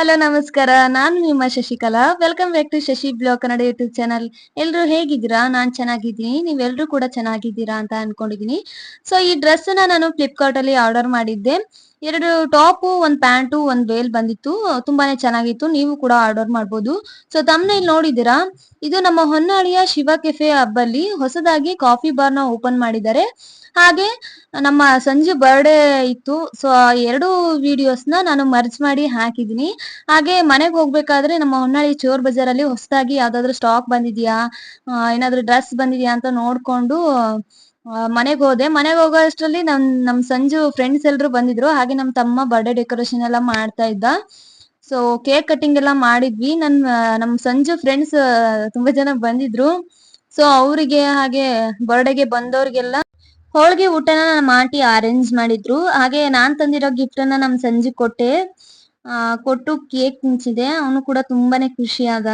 Hello, ನಮಸ್ಕಾರ. ನಾನು ನಿಮ್ಮ Shashikala. Welcome back to Shashi blog Kannada YouTube channel. ಎಲ್ರು ಹೇಗಿದ್ದೀರಾ? ನಾನ್ ಚೆನ್ನಾಗಿದ್ದೀನಿ. ನೀವೆಲ್ಲರೂ ಕೂಡ ಚೆನ್ನಾಗಿದ್ದೀರಾ ಅಂತ ಅನ್ಕೊಂಡಿದೀನಿ ಸೊ ಈ ಡ್ರೆಸ್ ನಾನು ಫ್ಲಿಪ್ಕಾರ್ಟ್ ಅಲ್ಲಿ ಆರ್ಡರ್ ಮಾಡಿದ್ದೆ. ಎರಡು ಟಾಪ್, ಒಂದ್ ಪ್ಯಾಂಟು, ಒಂದ್ ವೇಲ್ ಬಂದಿತ್ತು. ತುಂಬಾನೇ ಚೆನ್ನಾಗಿತ್ತು. ನೀವು ಕೂಡ ಆರ್ಡರ್ ಮಾಡಬಹುದು ಸೊ ತಮ್ಮನೆ ಇಲ್ಲಿ ನೋಡಿದಿರಾ ಇದು ನಮ್ಮ ಹೊನ್ನಾಳಿಯ ಶಿವ ಕೆಫೆ ಹಬ್ಬಲ್ಲಿ ಹೊಸದಾಗಿ ಕಾಫಿ ಬಾರ್ನ ಓಪನ್ ಮಾಡಿದ್ದಾರೆ. ಹಾಗೆ ನಮ್ಮ ಸಂಜೆ ಬರ್ಡೇ ಇತ್ತು. ಸೊ ಎರಡು ವಿಡಿಯೋಸ್ನ ನಾನು ಮರ್ಜ್ ಮಾಡಿ ಹಾಕಿದೀನಿ ಹಾಗೆ ಮನೆಗೆ ಹೋಗ್ಬೇಕಾದ್ರೆ ನಮ್ಮ ಹೊನ್ನಾಳಿ ಚೋರ್ ಬಜಾರ್ ಅಲ್ಲಿ ಹೊಸದಾಗಿ ಯಾವ್ದಾದ್ರು ಸ್ಟಾಕ್ ಬಂದಿದ್ಯಾ? ಏನಾದ್ರು ಡ್ರೆಸ್ ಬಂದಿದ್ಯಾ ಅಂತ ನೋಡ್ಕೊಂಡು ಮನೆಗೆ ಹೋದೆ. ಮನೆಗೆ ಹೋಗೋ ಅಷ್ಟರಲ್ಲಿ ನಮ್ ನಮ್ ಸಂಜು ಫ್ರೆಂಡ್ಸ್ ಎಲ್ರು ಬಂದಿದ್ರು. ಹಾಗೆ ನಮ್ ತಮ್ಮ ಬರ್ಡೇ ಡೆಕೋರೇಷನ್ ಎಲ್ಲ ಮಾಡ್ತಾ ಇದ್ದ. ಸೊ ಕೇಕ್ ಕಟಿಂಗ್ ಎಲ್ಲ ಮಾಡಿದ್ವಿ. ನನ್ ನಮ್ ಸಂಜು ಫ್ರೆಂಡ್ಸ್ ತುಂಬಾ ಜನ ಬಂದಿದ್ರು. ಸೊ ಅವರಿಗೆ ಹಾಗೆ ಬರ್ಡೇಗೆ ಬಂದವ್ರಿಗೆಲ್ಲ ಹೋಳಿಗೆ ಊಟನ ನಮ್ಮ ಆಂಟಿ ಅರೇಂಜ್ ಮಾಡಿದ್ರು. ಹಾಗೆ ನಾನ್ ತಂದಿರೋ ಗಿಫ್ಟ್ ಅನ್ನ ನಮ್ ಸಂಜು ಕೊಟ್ಟೆ. ಕೊಟ್ಟು ಕೇಕ್ ತಿನ್ಸಿದೆ ಅವನು ಕೂಡ ತುಂಬಾನೇ ಖುಷಿ ಆದ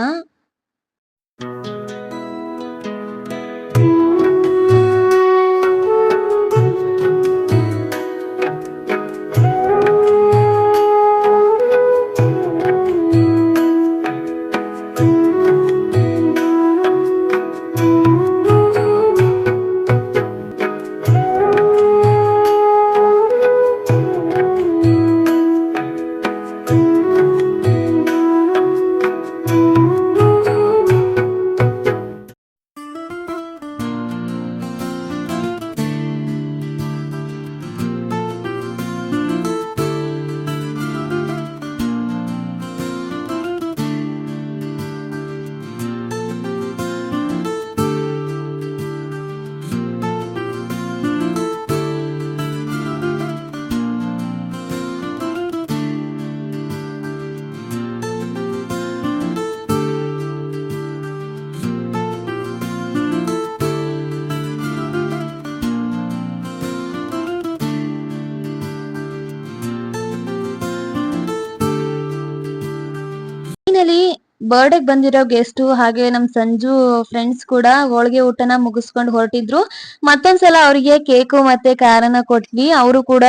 ಫೈನಲಿ ಬರ್ಡೇಗ್ ಬಂದಿರೋ ಗೆಸ್ಟ್ ಹಾಗೆ ನಮ್ ಸಂಜು ಫ್ರೆಂಡ್ಸ್ ಕೂಡ ಹೋಳಿಗೆ ಊಟನ ಮುಗಿಸ್ಕೊಂಡು ಹೊರಟಿದ್ರು. ಮತ್ತೊಂದ್ಸಲ ಅವ್ರಿಗೆ ಕೇಕು ಮತ್ತೆ ಕಾರನ ಕೊಟ್ವಿ. ಅವರು ಕೂಡ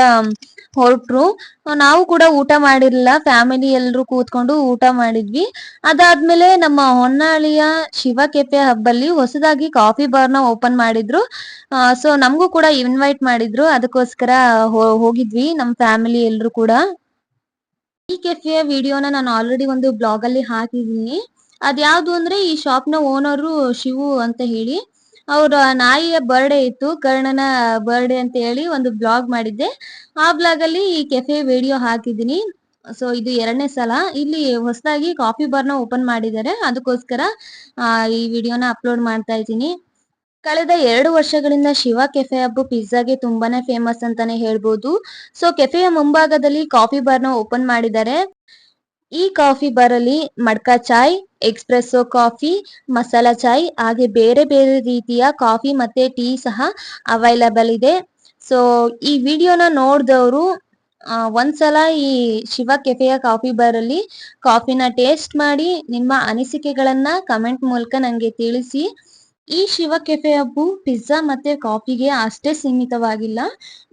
ಹೊರಟ್ರು. ನಾವು ಕೂಡ ಊಟ ಮಾಡಿರ್ಲಿಲ್ಲ. ಫ್ಯಾಮಿಲಿ ಎಲ್ರು ಕೂತ್ಕೊಂಡು ಊಟ ಮಾಡಿದ್ವಿ. ಅದಾದ್ಮೇಲೆ ನಮ್ಮ ಹೊನ್ನಾಳಿಯ ಶಿವ ಕೆಪೆ ಹಬ್ಬಲ್ಲಿ ಹೊಸದಾಗಿ ಕಾಫಿ ಬಾರ್ನ ಓಪನ್ ಮಾಡಿದ್ರು. ಸೊ ನಮಗೂ ಕೂಡ ಇನ್ವೈಟ್ ಮಾಡಿದ್ರು. ಅದಕ್ಕೋಸ್ಕರ ಹೋಗಿದ್ವಿ. ನಮ್ ಫ್ಯಾಮಿಲಿ ಎಲ್ರು ಕೂಡ. ಈ ಕೆಫೆ ವಿಡಿಯೋನ ನಾನು ಆಲ್ರೆಡಿ ಒಂದು ಬ್ಲಾಗ್ ಅಲ್ಲಿ ಹಾಕಿದೀನಿ ಅದ್ಯಾವ್ದು ಅಂದ್ರೆ ಈ ಶಾಪ್ನ ಓನರು ಶಿವು ಅಂತ ಹೇಳಿ, ಅವ್ರ ನಾಯಿಯ ಬರ್ಡೇ ಇತ್ತು, ಕರ್ಣನ ಬರ್ಡೇ ಅಂತ ಹೇಳಿ ಒಂದು ಬ್ಲಾಗ್ ಮಾಡಿದ್ದೆ. ಆ ಬ್ಲಾಗ್ ಅಲ್ಲಿ ಈ ಕೆಫೆ ವಿಡಿಯೋ ಹಾಕಿದೀನಿ ಸೊ ಇದು ಎರಡನೇ ಸಲ. ಇಲ್ಲಿ ಹೊಸದಾಗಿ ಕಾಫಿ ಬಾರ್ನ ಓಪನ್ ಮಾಡಿದ್ದಾರೆ. ಅದಕ್ಕೋಸ್ಕರ ಈ ವಿಡಿಯೋನ ಅಪ್ಲೋಡ್ ಮಾಡ್ತಾ ಇದ್ದೀನಿ. ಕಳೆದ ಎರಡು ವರ್ಷಗಳಿಂದ ಶಿವ ಕೆಫೆ ಹಬ್ಬ ಪಿಜ್ಜಾಗೆ ತುಂಬಾನೇ ಫೇಮಸ್ ಅಂತಾನೆ ಹೇಳ್ಬೋದು. ಸೊ ಕೆಫೆಯ ಮುಂಭಾಗದಲ್ಲಿ ಕಾಫಿ ಬಾರ್ನ ಓಪನ್ ಮಾಡಿದ್ದಾರೆ. ಈ ಕಾಫಿ ಬಾರ್ ಅಲ್ಲಿ ಮಡ್ಕಾ ಚಾಯ್, ಎಕ್ಸ್ಪ್ರೆಸ್ಸೋ ಕಾಫಿ ಮಸಾಲಾ ಚಾಯ್, ಹಾಗೆ ಬೇರೆ ಬೇರೆ ರೀತಿಯ ಕಾಫಿ ಮತ್ತೆ ಟೀ ಸಹ ಅವೈಲಬಲ್ ಇದೆ. ಸೊ ಈ ವಿಡಿಯೋನ ನೋಡಿದವರು ಒಂದ್ಸಲ ಈ ಶಿವ ಕೆಫೆಯ ಕಾಫಿ ಬಾರ್ ಅಲ್ಲಿ ಕಾಫಿನ ಟೇಸ್ಟ್ ಮಾಡಿ ನಿಮ್ಮ ಅನಿಸಿಕೆಗಳನ್ನ ಕಮೆಂಟ್ ಮೂಲಕ ನನಗೆ ತಿಳಿಸಿ. ಈ ಶಿವ ಕೆಫೆ ಹಬ್ಬು ಪಿಜ್ಜಾ ಮತ್ತೆ ಕಾಫಿಗೆ ಅಷ್ಟೇ ಸೀಮಿತವಾಗಿಲ್ಲ.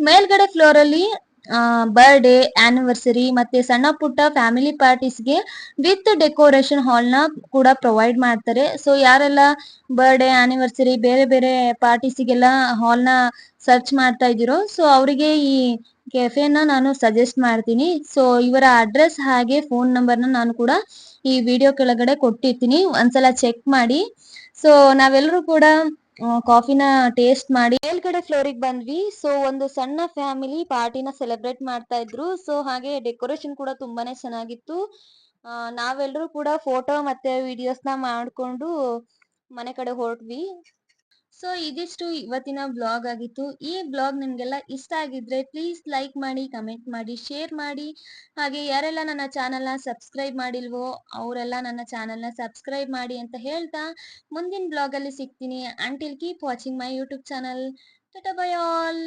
ಮೇಲ್ಗಡೆ ಫ್ಲೋರ್ ಅಲ್ಲಿ ಬರ್ಡೇ ಆನಿವರ್ಸರಿ ಮತ್ತೆ ಸಣ್ಣ ಪುಟ್ಟ ಫ್ಯಾಮಿಲಿ ಪಾರ್ಟೀಸ್ಗೆ ವಿತ್ ಡೆಕೋರೇಷನ್ ಹಾಲ್ನ ಕೂಡ ಪ್ರೊವೈಡ್ ಮಾಡ್ತಾರೆ. ಸೊ ಯಾರೆಲ್ಲ ಬರ್ಡೇ ಆನಿವರ್ಸರಿ ಬೇರೆ ಬೇರೆ ಪಾರ್ಟೀಸಿಗೆಲ್ಲ ಹಾಲ್ನ ಸರ್ಚ್ ಮಾಡ್ತಾ ಇದ್ದೀರೋ ಸೊ ಅವರಿಗೆ ಈ ಕೆಫೆನ ನಾನು ಸಜೆಸ್ಟ್ ಮಾಡ್ತೀನಿ. ಸೊ ಇವರ ಅಡ್ರೆಸ್ ಹಾಗೆ ಫೋನ್ ನಂಬರ್ನ ನಾನು ಕೂಡ ಈ ವಿಡಿಯೋ ಕೆಳಗಡೆ ಕೊಟ್ಟಿರ್ತೀನಿ. ಒಂದ್ಸಲ ಚೆಕ್ ಮಾಡಿ. ಸೊ ನಾವೆಲ್ಲರೂ ಕೂಡ ಕಾಫಿನ ಟೇಸ್ಟ್ ಮಾಡಿ ಮೇಲ್ಗಡೆ ಫ್ಲೋರಿಗೆ ಬಂದ್ವಿ. ಸೊ ಒಂದು ಸಣ್ಣ ಫ್ಯಾಮಿಲಿ ಪಾರ್ಟಿನ ಸೆಲೆಬ್ರೇಟ್ ಮಾಡ್ತಾ ಇದ್ರು. ಸೊ ಹಾಗೆ ಡೆಕೋರೇಷನ್ ಕೂಡ ತುಂಬಾನೇ ಚೆನ್ನಾಗಿತ್ತು. ನಾವೆಲ್ಲರೂ ಕೂಡ ಫೋಟೋ ಮತ್ತೆ ವಿಡಿಯೋಸ್ನ ಮಾಡ್ಕೊಂಡು ಮನೆ ಕಡೆ ಹೊರಟ್ವಿ. ಸೊ ಇದಿಷ್ಟು ಇವತ್ತಿನ ಬ್ಲಾಗ್ ಆಗಿತ್ತು. ಈ ಬ್ಲಾಗ್ ನಿಮ್ಗೆಲ್ಲ ಇಷ್ಟ ಆಗಿದ್ರೆ ಪ್ಲೀಸ್ ಲೈಕ್ ಮಾಡಿ ಕಮೆಂಟ್ ಮಾಡಿ ಶೇರ್ ಮಾಡಿ. ಹಾಗೆ ಯಾರೆಲ್ಲ ನನ್ನ ಚಾನಲ್ನ ಸಬ್ಸ್ಕ್ರೈಬ್ ಮಾಡಿಲ್ವೋ, ಅವರೆಲ್ಲ ನನ್ನ ಚಾನಲ್ನ ಸಬ್ಸ್ಕ್ರೈಬ್ ಮಾಡಿ ಅಂತ ಹೇಳ್ತಾ ಮುಂದಿನ ಬ್ಲಾಗಲ್ಲಿ ಸಿಗ್ತೀನಿ. Until keep watching my YouTube channel tata bye all